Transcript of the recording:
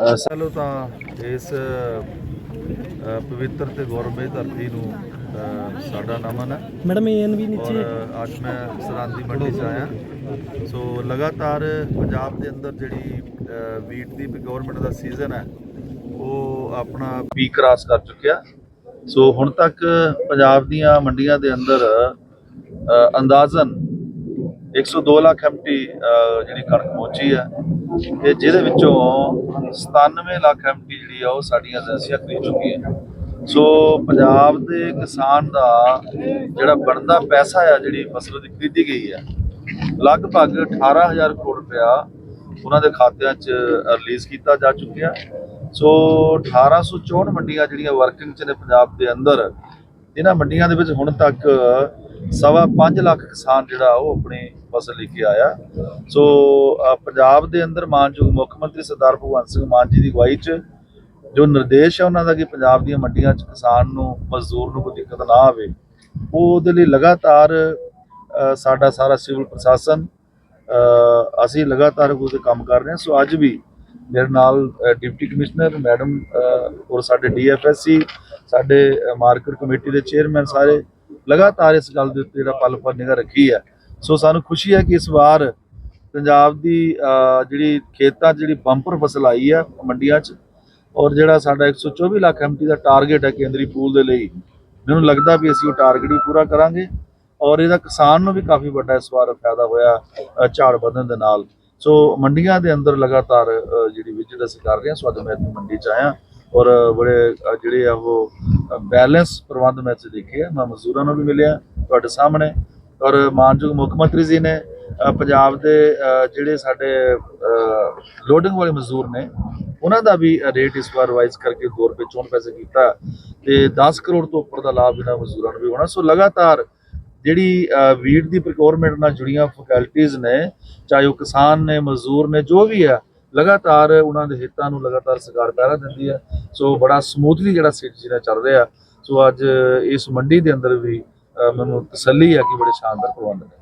ਪਹਿਲੋਂ ਤਾਂ ਇਸ ਪਵਿੱਤਰ ਤੇ ਗੌਰਵਮਈ ਧਰਤੀ ਨੂੰ ਸਾਡਾ ਨਮਨ ਹੈ। ਮੈਡਮ ਇਹ ਵੀ ਨੀਚੇ ਅੱਜ ਮੈਂ ਸਰਾਂਦੀ ਮੰਡੀ 'ਚ ਆਇਆ। ਸੋ ਲਗਾਤਾਰ ਪੰਜਾਬ ਦੇ ਅੰਦਰ ਜਿਹੜੀ ਵੀਟ ਦੀ ਗਵਰਨਮੈਂਟ ਦਾ ਸੀਜ਼ਨ ਹੈ ਉਹ ਆਪਣਾ ਪੀਕ ਕ੍ਰਾਸ ਕਰ ਚੁੱਕਿਆ। ਸੋ ਹੁਣ ਤੱਕ ਪੰਜਾਬ ਦੀਆਂ ਮੰਡੀਆਂ ਦੇ ਅੰਦਰ ਅੰਦਾਜ਼ਨ 102 ਲੱਖ ਐਮਟੀ ਜਿਹੜੀ ਕਣਕ ਪਹੁੰਚੀ ਹੈ। ਤੇ ਜਿਹਦੇ ਵਿੱਚੋਂ 97 ਲੱਖ ਐਮਟੀ ਜਿਹੜੀ ਆ, ਉਹ ਸਾਡੀਆਂ ਏਜੰਸੀਆਂ ਖਰੀਦ ਚੁੱਕੀਆਂ। ਸੋ ਪੰਜਾਬ ਦੇ ਕਿਸਾਨ ਦਾ ਜਿਹੜਾ ਬਣਦਾ ਪੈਸਾ ਆ, ਜਿਹੜੀ ਫਸਲ ਦੀ ਖਰੀਦੀ ਗਈ ਹੈ ਲਗਭਗ 18000 ਕਰੋੜ ਰੁਪਇਆ ਉਹਨਾਂ ਦੇ ਖਾਤਿਆਂ 'ਚ ਰਿਲੀਜ਼ ਕੀਤਾ ਜਾ ਚੁੱਕਿਆ। ਸੋ 1864 ਮੰਡੀਆਂ ਜਿਹੜੀਆਂ ਵਰਕਿੰਗ 'ਚ ਨੇ ਪੰਜਾਬ ਦੇ ਅੰਦਰ, ਇਹਨਾਂ ਮੰਡੀਆਂ ਦੇ ਵਿੱਚ ਹੁਣ ਤੱਕ ਸਵਾ 5 ਲੱਖ ਕਿਸਾਨ ਜਿਹੜਾ ਉਹ ਆਪਣੀ ਫਸਲ ਲੈ ਕੇ ਆਇਆ। ਸੋ ਪੰਜਾਬ ਦੇ ਅੰਦਰ ਮਾਨਯੋਗ ਮੁੱਖ ਮੰਤਰੀ ਸਰਦਾਰ ਭਗਵੰਤ ਸਿੰਘ ਮਾਨ ਜੀ ਦੀ ਅਗਵਾਈ 'ਚ ਜੋ ਨਿਰਦੇਸ਼ ਹੈ ਉਹਨਾਂ ਦਾ ਕਿ ਪੰਜਾਬ ਦੀਆਂ ਮੰਡੀਆਂ 'ਚ ਕਿਸਾਨ ਨੂੰ, ਮਜ਼ਦੂਰ ਨੂੰ ਕੋਈ ਦਿੱਕਤ ਨਾ ਆਵੇ ਉਹ ਉਹਦੇ ਲਈ ਲਗਾਤਾਰ ਸਾਡਾ ਸਾਰਾ ਸਿਵਲ ਪ੍ਰਸ਼ਾਸਨ ਅਸੀਂ ਲਗਾਤਾਰ ਉਹਦੇ ਕੰਮ ਕਰ ਰਹੇ ਹਾਂ। ਸੋ, ਅੱਜ ਵੀ ਮੇਰੇ ਨਾਲ ਡਿਪਟੀ ਕਮਿਸ਼ਨਰ, ਮੈਡਮ ਔਰ ਸਾਡੇ ਡੀਐਫਐਸਸੀ ਸਾਡੇ ਮਾਰਕੀਟ ਕਮੇਟੀ ਦੇ ਚੇਅਰਮੈਨ ਸਾਰੇ ਲਗਾਤਾਰ ਇਸ ਗੱਲ ਦੇ ਉੱਤੇ ਜਿਹੜਾ ਪਲ ਪਰ ਨਿਗਾਹ ਰੱਖੀ ਹੈ। ਸੋ ਸਾਨੂੰ ਖੁਸ਼ੀ ਹੈ ਕਿ ਇਸ ਵਾਰ ਪੰਜਾਬ ਦੀ ਜਿਹੜੀ ਖੇਤਾਂ 'ਚ ਜਿਹੜੀ ਬੰਪਰ ਫਸਲ ਆਈ ਹੈ ਮੰਡੀਆਂ 'ਚ, ਔਰ ਜਿਹੜਾ ਸਾਡਾ 124 ਲੱਖ ਐਮਟੀ ਦਾ ਟਾਰਗੇਟ ਹੈ ਕੇਂਦਰੀ ਪੂਲ ਦੇ ਲਈ, ਮੈਨੂੰ ਲੱਗਦਾ ਵੀ ਅਸੀਂ ਉਹ ਟਾਰਗੇਟ ਵੀ ਪੂਰਾ ਕਰਾਂਗੇ, ਔਰ ਇਹਦਾ ਕਿਸਾਨ ਨੂੰ ਵੀ ਕਾਫੀ ਵੱਡਾ ਇਸ ਵਾਰ ਫਾਇਦਾ ਹੋਇਆ ਝਾੜ ਵਧਣ ਦੇ ਨਾਲ। ਸੋ ਮੰਡੀਆਂ ਦੇ ਅੰਦਰ ਲਗਾਤਾਰ ਜਿਹੜੀ ਵਿਜ਼ਿਟ ਅਸੀਂ ਕਰ ਰਹੇ ਹਾਂ, ਸੋ ਅੱਜ ਮੈਂ ਮੰਡੀ 'ਚ ਆਇਆ, ਔਰ ਬੜੇ ਜਿਹੜੇ ਆ ਉਹ ਬੈਲੈਂਸ ਪ੍ਰਬੰਧ ਮੈਂ ਇੱਥੇ ਦੇਖੇ ਮੈਂ ਮਜ਼ਦੂਰਾਂ ਨੂੰ ਵੀ ਮਿਲਿਆ ਤੁਹਾਡੇ ਸਾਹਮਣੇ ਔਰ ਮਾਨਯੋਗ ਮੁੱਖ ਮੰਤਰੀ ਜੀ ਨੇ ਪੰਜਾਬ ਦੇ ਜਿਹੜੇ ਸਾਡੇ ਲੋਡਿੰਗ ਵਾਲੇ ਮਜ਼ਦੂਰ ਨੇ ਉਹਨਾਂ ਦਾ ਵੀ ਰੇਟ ਇਸ ਵਾਰ ਰਿਵਾਈਜ਼ ਕਰਕੇ 2 ਰੁਪਏ 64 ਪੈਸੇ ਕੀਤਾ ਤੇ 10 ਕਰੋੜ ਤੋਂ ਉੱਪਰ ਦਾ ਲਾਭ ਇਹਨਾਂ ਮਜ਼ਦੂਰਾਂ ਨੂੰ ਵੀ ਹੋਣਾ। ਸੋ ਲਗਾਤਾਰ ਜਿਹੜੀ ਅ, ਵੀਟ ਦੀ ਪ੍ਰੋਕਿਉਰਮੈਂਟ ਨਾਲ ਜੁੜੀਆਂ ਫੈਕਲਟੀਆਂ ਨੇ ਚਾਹੇ ਉਹ ਕਿਸਾਨ ਨੇ ਮਜ਼ਦੂਰ ਨੇ ਜੋ ਵੀ ਆ ਲਗਾਤਾਰ ਉਹਨਾਂ ਦੇ ਹਿੱਤਾਂ ਨੂੰ ਲਗਾਤਾਰ ਸਰਕਾਰ ਪਹਿਰਾ ਦਿੰਦੀ ਹੈ। ਸੋ ਬੜਾ ਸਮੂਥਲੀ ਜਿਹੜਾ ਸਿੱਟ ਜਿਹੜਾ ਚੱਲ ਰਿਹਾ। ਸੋ ਅੱਜ ਇਸ ਮੰਡੀ ਦੇ ਅੰਦਰ ਵੀ ਮੈਨੂੰ ਤਸੱਲੀ ਹੈ ਕਿ ਬੜੇ ਸ਼ਾਨਦਾਰ ਪ੍ਰਬੰਧ ਨੇ।